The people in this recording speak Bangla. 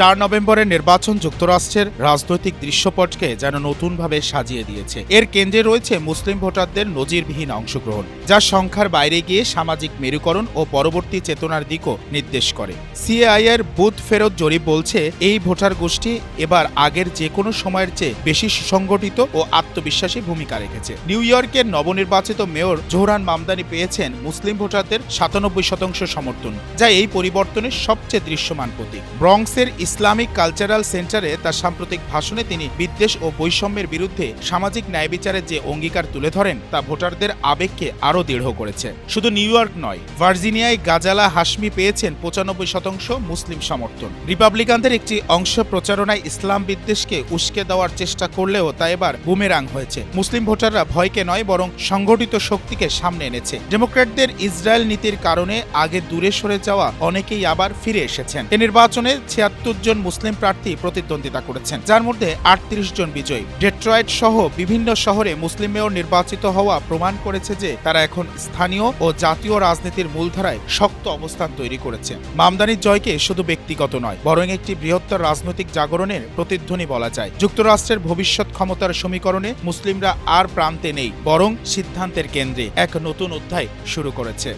চার নভেম্বরের নির্বাচন যুক্তরাষ্ট্রের রাজনৈতিক দৃশ্যপটকে যেন নতুনভাবে সাজিয়ে দিয়েছে। এর কেন্দ্রে রয়েছে মুসলিম ভোটারদের নজিরবিহীন অংশগ্রহণ, যা সংখ্যার বাইরে গিয়ে সামাজিক মেরুকরণ ও পরবর্তী চেতনার দিকও নির্দেশ করে। সিএআই এর বুথ ফেরত জরিপ বলছে, এই ভোটার গোষ্ঠী এবার আগের যে কোনো সময়ের চেয়ে বেশি সুসংগঠিত ও আত্মবিশ্বাসী ভূমিকা রেখেছে। নিউ ইয়র্কের নবনির্বাচিত মেয়র জোহরান মামদানি পেয়েছেন মুসলিম ভোটারদের সাতানব্বই শতাংশ সমর্থন, যা এই পরিবর্তনের সবচেয়ে দৃশ্যমান প্রতীক। ব্রঙ্কসের ইসলামিক কালচারাল সেন্টারে তার সাম্প্রতিক ভাষণে তিনি বিদ্বেষ ও বৈষম্যের বিরুদ্ধে সামাজিক ন্যায় বিচারের যে অঙ্গীকার তুলে ধরেন, তা ভোটারদের আবেগকে আরও দৃঢ় করেছে। শুধু নিউ ইয়র্ক নয়, ভার্জিনিয়ায় গাজালা হাসমি পেয়েছেন পঁচানব্বই শতাংশ মুসলিম সমর্থন। রিপাবলিকানদের একটি অংশ প্রচারণায় ইসলাম বিদ্বেষকে উস্কে দেওয়ার চেষ্টা করলেও তা এবার বুমেরাং হয়েছে। মুসলিম ভোটাররা ভয়কে নয়, বরং সংগঠিত শক্তিকে সামনে এনেছে। ডেমোক্র্যাটদের ইসরায়েল নীতির কারণে আগে দূরে সরে যাওয়া অনেকেই আবার ফিরে এসেছেন। এ নির্বাচনে ছিয়াত্তর জন মুসলিম প্রার্থী প্রতিদ্বন্দ্বিতা করেছেন, যার মধ্যে আটত্রিশ জন বিজয়ী। ডেট্রয়েট সহ বিভিন্ন শহরে মুসলিম মেয়র নির্বাচিত হওয়া প্রমাণ করেছে যে তারা এখন স্থানীয় ও জাতীয় রাজনীতির মূলধারায় শক্ত অবস্থান তৈরি করেছে। মামদানির জয়কে শুধু ব্যক্তিগত নয়, বরং একটি বৃহত্তর রাজনৈতিক জাগরণের প্রতিধ্বনি বলা যায়। যুক্তরাষ্ট্রের ভবিষ্যৎ ক্ষমতার সমীকরণে মুসলিমরা আর প্রান্তে নেই, বরং সিদ্ধান্তের কেন্দ্রে এক নতুন অধ্যায় শুরু করেছে।